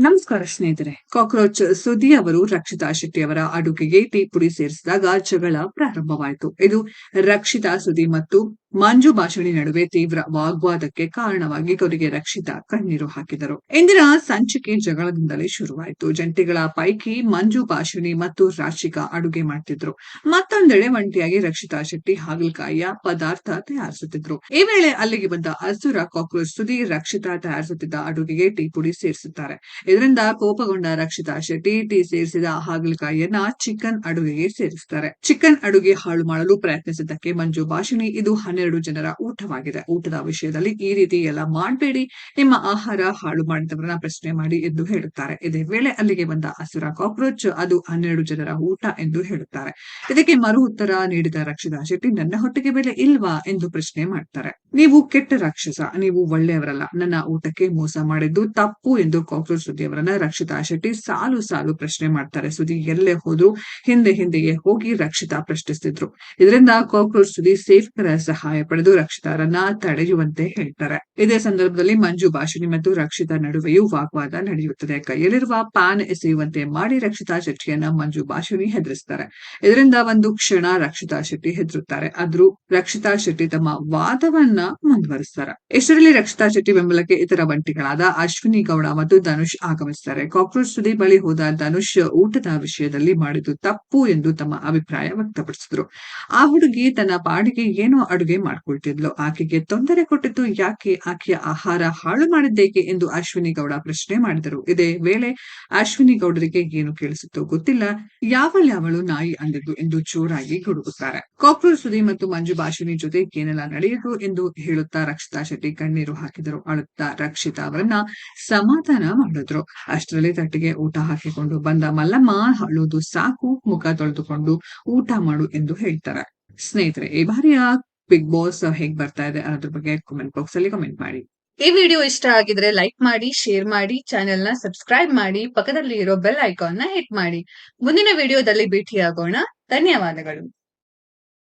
ನಮಸ್ಕಾರ ಸ್ನೇಹಿತರೆ. ಕಾಕ್ರೋಚ್ ಸುದ್ದಿ ಅವರು ರಕ್ಷಿತಾ ಶೆಟ್ಟಿ ಅವರ ಅಡುಗೆಗೆ ಟೀ ಪುಡಿ ಸೇರಿಸಿದಾಗ ಜಗಳ ಪ್ರಾರಂಭವಾಯಿತು. ಇದು ರಕ್ಷಿತಾ ಸುದಿ ಮತ್ತು ಮಂಜು ಭಾಷಣಿ ನಡುವೆ ತೀವ್ರ ವಾಗ್ವಾದಕ್ಕೆ ಕಾರಣವಾಗಿ ಕೊನೆಗೆ ರಕ್ಷಿತಾ ಕಣ್ಣೀರು ಹಾಕಿದರು. ಇಂದಿನ ಸಂಚಿಕೆ ಜಗಳದಿಂದಲೇ ಶುರುವಾಯಿತು. ಜಂಟಿಗಳ ಪೈಕಿ ಮಂಜು ಭಾಷಣಿ ಮತ್ತು ರಾಶಿಕಾ ಅಡುಗೆ ಮಾಡ್ತಿದ್ರು. ಮತ್ತೊಂದೆಡೆ ಒಂಟಿಯಾಗಿ ರಕ್ಷಿತಾ ಶೆಟ್ಟಿ ಹಾಗಲಕಾಯಿಯ ಪದಾರ್ಥ ತಯಾರಿಸುತ್ತಿದ್ರು. ಈ ವೇಳೆ ಅಲ್ಲಿಗೆ ಬಂದ ಅಸುರ ಕಾಕ್ರೋಚ್ ಸುದಿ ರಕ್ಷಿತಾ ತಯಾರಿಸುತ್ತಿದ್ದ ಅಡುಗೆಗೆ ಟೀ ಪುಡಿ ಸೇರಿಸುತ್ತಾರೆ. ಇದರಿಂದ ಕೋಪಗೊಂಡ ರಕ್ಷಿತಾ ಶೆಟ್ಟಿ ಟೀ ಸೇರಿಸಿದ ಹಾಗಲಕಾಯಿಯನ್ನ ಚಿಕನ್ ಅಡುಗೆಗೆ ಸೇರಿಸುತ್ತಾರೆ. ಚಿಕನ್ ಅಡುಗೆ ಹಾಳು ಮಾಡಲು ಪ್ರಯತ್ನಿಸಿದ್ದಕ್ಕೆ ಮಂಜು ಭಾಷಿಣಿ ಇದು ಹನ್ನೆರಡು ಜನರ ಊಟವಾಗಿದೆ. ಊಟದ ವಿಷಯದಲ್ಲಿ ಈ ರೀತಿ ಎಲ್ಲ ಮಾಡಬೇಡಿ. ನಿಮ್ಮ ಆಹಾರ ಹಾಳು ಮಾಡಿದವರನ್ನ ಪ್ರಶ್ನೆ ಮಾಡಿ ಎಂದು ಹೇಳುತ್ತಾರೆ. ಇದೇ ವೇಳೆ ಅಲ್ಲಿಗೆ ಬಂದ ಅಸುರ ಕಾಕ್ರೋಚ್ ಅದು ಹನ್ನೆರಡು ಜನರ ಊಟ ಎಂದು ಹೇಳುತ್ತಾರೆ. ಇದಕ್ಕೆ ಮರು ಉತ್ತರ ನೀಡಿದ ರಕ್ಷಿತಾ ಶೆಟ್ಟಿ, ನನ್ನ ಹೊಟ್ಟೆಗೆ ಬೆಲೆ ಇಲ್ವಾ? ಎಂದು ಪ್ರಶ್ನೆ ಮಾಡ್ತಾರೆ. ನೀವು ಕೆಟ್ಟ ರಾಕ್ಷಸ. ನೀವು ಒಳ್ಳೆಯವರಲ್ಲ. ನನ್ನ ಊಟಕ್ಕೆ ಮೋಸ ಮಾಡಿದ್ದು ತಪ್ಪು ಎಂದು ಕಾಕ್ರೋಚ್ ಸುದ್ದಿಯವರನ್ನ ರಕ್ಷಿತಾ ಶೆಟ್ಟಿ ಸಾಲು ಸಾಲು ಪ್ರಶ್ನೆ ಮಾಡ್ತಾರೆ. ಸುದ್ದಿ ಎಲ್ಲೇ ಹೋದ್ರು ಹಿಂದೆ ಹಿಂದೆಯೇ ಹೋಗಿ ರಕ್ಷಿತಾ ಪ್ರಶ್ನಿಸ್ತಿದ್ರು. ಇದರಿಂದ ಕಾಕ್ರೋಚ್ ಸುದ್ದಿ ಸೇವಕರ ಸಹಾಯ ಪಡೆದು ರಕ್ಷಿತಾರನ್ನ ತಡೆಯುವಂತೆ ಹೇಳ್ತಾರೆ. ಇದೇ ಸಂದರ್ಭದಲ್ಲಿ ಮಂಜು ಭಾಷಿಣಿ ಮತ್ತು ರಕ್ಷಿತಾ ನಡುವೆಯೂ ವಾಗ್ವಾದ ನಡೆಯುತ್ತದೆ. ಕೈಯಲ್ಲಿರುವ ಪ್ಯಾನ್ ಎಸೆಯುವಂತೆ ಮಾಡಿ ರಕ್ಷಿತಾ ಶೆಟ್ಟಿಯನ್ನ ಮಂಜು ಭಾಷಿಣಿ ಹೆದರಿಸ್ತಾರೆ. ಇದರಿಂದ ಒಂದು ಕ್ಷಣ ರಕ್ಷಿತಾ ಶೆಟ್ಟಿ ಹೆದರುತ್ತಾರೆ. ಆದ್ರೂ ರಕ್ಷಿತಾ ಶೆಟ್ಟಿ ತಮ್ಮ ವಾದವನ್ನ ಮುಂದುವರಿಸ್ತಾರೆ. ಇಷ್ಟರಲ್ಲಿ ರಕ್ಷಿತಾ ಶೆಟ್ಟಿ ಬೆಂಬಲಕ್ಕೆ ಇತರ ಬಂಟಿಗಳಾದ ಅಶ್ವಿನಿ ಗೌಡ ಮತ್ತು ಧನುಷ್ ಆಗಮಿಸ್ತಾರೆ. ಕಾಕ್ರೋಚ್ ಸುದಿ ಬಳಿ ಹೋದ ಧನುಷ್ ಊಟದ ವಿಷಯದಲ್ಲಿ ಮಾಡಿದ್ದು ತಪ್ಪು ಎಂದು ತಮ್ಮ ಅಭಿಪ್ರಾಯ ವ್ಯಕ್ತಪಡಿಸಿದ್ರು. ಆ ಹುಡುಗಿ ತನ್ನ ಪಾಡಿಗೆ ಏನೋ ಅಡುಗೆ ಮಾಡ್ಕೊಳ್ತಿದ್ಲು. ಆಕೆಗೆ ತೊಂದರೆ ಕೊಟ್ಟಿದ್ದು ಯಾಕೆ? ಆಕೆಯ ಆಹಾರ ಹಾಳು ಮಾಡಿದ್ದೇಕೆ ಎಂದು ಅಶ್ವಿನಿ ಗೌಡ ಪ್ರಶ್ನೆ ಮಾಡಿದರು. ಇದೇ ವೇಳೆ ಅಶ್ವಿನಿ ಗೌಡರಿಗೆ ಏನು ಕೇಳಿಸುತ್ತೋ ಗೊತ್ತಿಲ್ಲ. ಯಾವಳ್ಯಾವಳು ನಾಯಿ ಅಂದಿದ್ದು ಎಂದು ಜೋರಾಗಿ ಗುಡುಗುತ್ತಾರೆ. ಕಾಕ್ರೋಚ್ ಸುದಿ ಮತ್ತು ಮಂಜು ಭಾಷಿನಿ ಜೊತೆ ಏನೆಲ್ಲ ನಡೆಯಿತು ಎಂದು ಹೇಳುತ್ತಾ ರಕ್ಷಿತಾ ಶೆಟ್ಟಿ ಕಣ್ಣೀರು ಹಾಕಿದರು. ಅಳುತ್ತಾ ರಕ್ಷಿತಾ ಅವರನ್ನ ಸಮಾಧಾನ ಮಾಡಿದ್ರು. ಅಷ್ಟರಲ್ಲಿ ತಟ್ಟಿಗೆ ಊಟ ಹಾಕಿಕೊಂಡು ಬಂದ ಮಲ್ಲಮ್ಮ ಅಳುವುದು ಸಾಕು, ಮುಖ ತೊಳೆದುಕೊಂಡು ಊಟ ಮಾಡು ಎಂದು ಹೇಳ್ತಾರೆ. ಸ್ನೇಹಿತರೆ, ಈ ಬಾರಿಯ ಬಿಗ್ ಬಾಸ್ ಹೇಗ್ ಬರ್ತಾ ಇದೆ ಅದ್ರ ಬಗ್ಗೆ ಕಮೆಂಟ್ ಬಾಕ್ಸ್ ಅಲ್ಲಿ ಕಮೆಂಟ್ ಮಾಡಿ. ಈ ವಿಡಿಯೋ ಇಷ್ಟ ಆಗಿದ್ರೆ ಲೈಕ್ ಮಾಡಿ ಶೇರ್ ಮಾಡಿ ಚಾನೆಲ್ನ ಸಬ್ಸ್ಕ್ರೈಬ್ ಮಾಡಿ ಪಕ್ಕದಲ್ಲಿ ಇರೋ ಬೆಲ್ ಐಕಾನ್ನ ಹಿಟ್ ಮಾಡಿ. ಮುಂದಿನ ವಿಡಿಯೋದಲ್ಲಿ ಭೇಟಿಯಾಗೋಣ. ಧನ್ಯವಾದಗಳು.